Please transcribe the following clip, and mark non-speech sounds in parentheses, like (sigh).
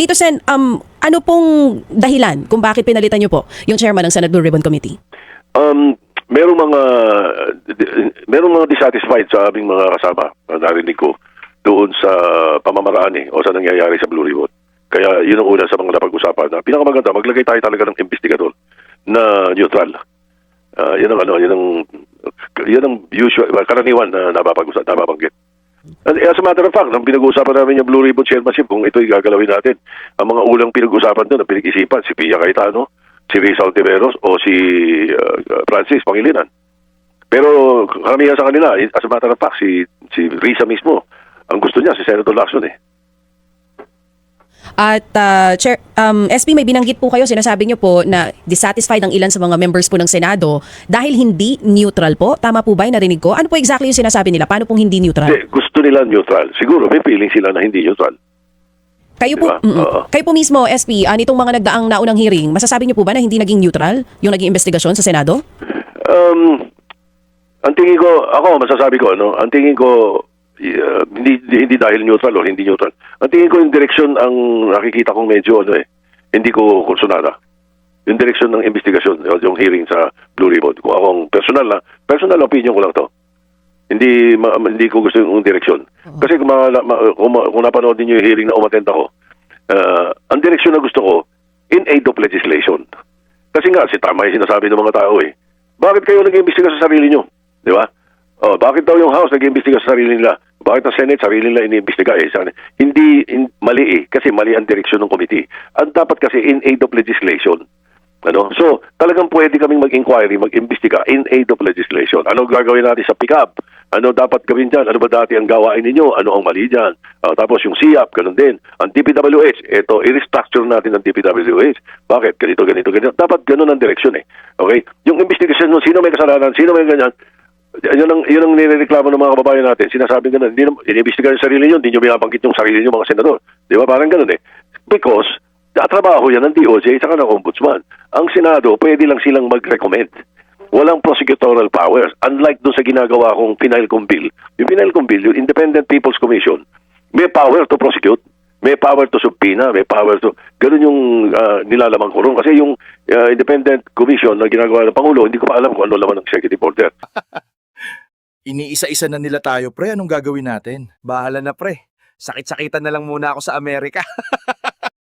Tito Sen, um, ano pong dahilan kung bakit pinalitan niyo po yung chairman ng Senate Blue Ribbon Committee? Um, merong mga merong mga dissatisfied sa aming mga kasama na narinig ko doon sa pamamaraan eh, o sa nangyayari sa Blue Ribbon. Kaya yun ang una sa mga napag-usapan na pinakamaganda, maglagay tayo talaga ng investigador na neutral. Ah, yun ang ano, yun ang yun ang usual, karaniwan na napapag-usap, napabanggit. As a matter of fact, nang pinag-uusapan namin yung Blue Ribbon Chairmanship, kung ito'y gagalawin natin, ang mga ulang pinag-usapan doon, na pinag-isipan, si Pia Cayetano, si Rizal Tiveros, o si uh, Francis Pangilinan. Pero karamihan sa kanila, as a matter of fact, si, si Risa mismo, ang gusto niya, si Senator Lacson eh. At uh, Chair, um, SP, may binanggit po kayo, sinasabi niyo po na dissatisfied ang ilan sa mga members po ng Senado dahil hindi neutral po. Tama po ba yung narinig ko? Ano po exactly yung sinasabi nila? Paano pong hindi neutral? Hindi, gusto nila neutral. Siguro may feeling sila na hindi neutral. Kayo po, Diba? Oo. kayo po mismo, SP, ah, nitong mga nagdaang naunang hearing, masasabi niyo po ba na hindi naging neutral yung naging investigasyon sa Senado? Um, ang tingin ko, ako masasabi ko, ano, ang tingin ko, uh, hindi, hindi dahil neutral o hindi neutral. Ang tingin ko yung direksyon ang nakikita kong medyo, ano eh, hindi ko kursunada. Yung direksyon ng investigasyon, yung- hearing sa Blue Ribbon. Kung akong personal na, personal opinion ko lang to. Hindi ma- hindi ko gusto yung direksyon. Kasi kung, ma- ma- kung, kung napanood niyo yung hearing na umattend ako, uh, ang direksyon na gusto ko, in aid of legislation. Kasi nga, si tama yung sinasabi ng mga tao eh. Bakit kayo nag-iimbestiga sa sarili nyo? Di ba? Oh, bakit daw yung House nag-iimbestiga sa sarili nila? Bakit ang Senate sarili nila iniimbestiga eh? Hindi in, mali eh, kasi mali ang direksyon ng committee. Ang dapat kasi in aid of legislation. Ano? So, talagang pwede kaming mag-inquiry, mag-imbestiga in aid of legislation. Ano gagawin natin sa pick-up? Ano dapat gawin dyan? Ano ba dati ang gawain ninyo? Ano ang mali dyan? Ah, tapos yung SIAP, ganun din. Ang DPWH, ito, i-restructure natin ang DPWH. Bakit? Ganito, ganito, ganito. Dapat ganun ang direksyon eh. Okay? Yung investigation sino may kasalanan, sino may ganyan, yun ang, yun ang nireklamo ng mga kababayan natin. Sinasabi ganun, hindi naman, iniimbestiga yung sarili nyo, hindi nyo binabanggit yung sarili nyo mga senador. Di ba? Parang ganun eh. Because, tatrabaho yan ng DOJ at ng Ombudsman. Ang Senado, pwede lang silang mag-recommend. Walang prosecutorial powers. Unlike doon sa ginagawa kong final kong bill. Yung final kong bill, yung Independent People's Commission, may power to prosecute. May power to subpoena, may power to... Ganun yung ah, nilalaman ko ron. Kasi yung ah, Independent Commission na ginagawa ng Pangulo, hindi ko pa alam kung ano laman ng executive order. (laughs) Iniisa-isa na nila tayo, pre. Anong gagawin natin? Bahala na pre. Sakit-sakitan na lang muna ako sa Amerika. (laughs)